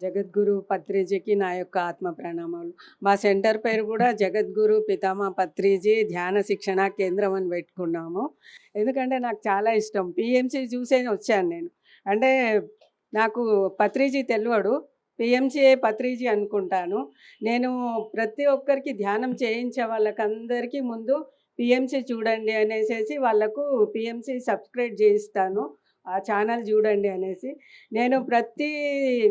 జగద్గురు పత్రిజీకి నా యొక్క ఆత్మ ప్రణామాలు. మా సెంటర్ పేరు కూడా జగద్గురు పితామా పత్రిజీ ధ్యాన శిక్షణ కేంద్రం అని పెట్టుకున్నాము. ఎందుకంటే నాకు చాలా ఇష్టం. పిఎంసి చూసే వచ్చాను నేను. అంటే నాకు పత్రిజీ తెలియడు పిఎంసీఏ పత్రిజీ అనుకుంటాను. నేను ప్రతి ఒక్కరికి ధ్యానం చేయించే వాళ్ళకందరికీ ముందు పిఎంసీ చూడండి అనేసి వాళ్ళకు పిఎంసీ సబ్స్క్రైబ్ చేయిస్తాను. ఆ ఛానల్ చూడండి అనేసి నేను ప్రతి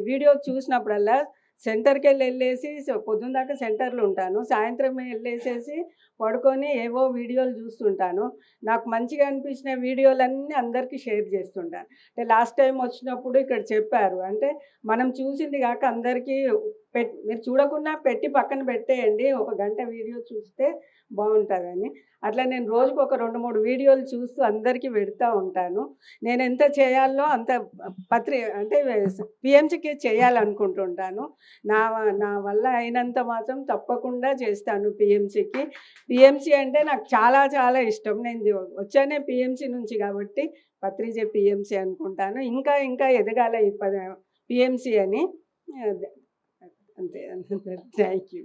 వీడియో చూసినప్పుడల్లా సెంటర్కి వెళ్ళి వెళ్ళేసి పొద్దున్న దాకా సెంటర్లో ఉంటాను. సాయంత్రం వెళ్ళేసేసి పడుకొని ఏవో వీడియోలు చూస్తుంటాను. నాకు మంచిగా అనిపించిన వీడియోలన్నీ అందరికీ షేర్ చేస్తుంటాను. అంటే లాస్ట్ టైం వచ్చినప్పుడు ఇక్కడ చెప్పారు. అంటే మనం చూసింది కాక అందరికీ మీరు చూడకుండా పెట్టి పక్కన పెట్టేయండి. ఒక గంట వీడియో చూస్తే బాగుంటుందని. అట్లా నేను రోజుకు ఒక రెండు మూడు వీడియోలు చూస్తూ అందరికీ పెడతా ఉంటాను. నేను ఎంత చేయాలో అంత పత్రి అంటే పిఎంసీకి చేయాలనుకుంటుంటాను. నా నా వల్ల అయినంత మాత్రం తప్పకుండా చేస్తాను పిఎంసీకి. పిఎంసీ అంటే నాకు చాలా చాలా ఇష్టం. నేను వచ్చానే పిఎంసీ నుంచి కాబట్టి పత్రిజే పిఎంసీ అనుకుంటాను. ఇంకా ఇంకా ఎదగాల ఈ పిఎంసీ అని. అదే. అంతే థ్యాంక్ యూ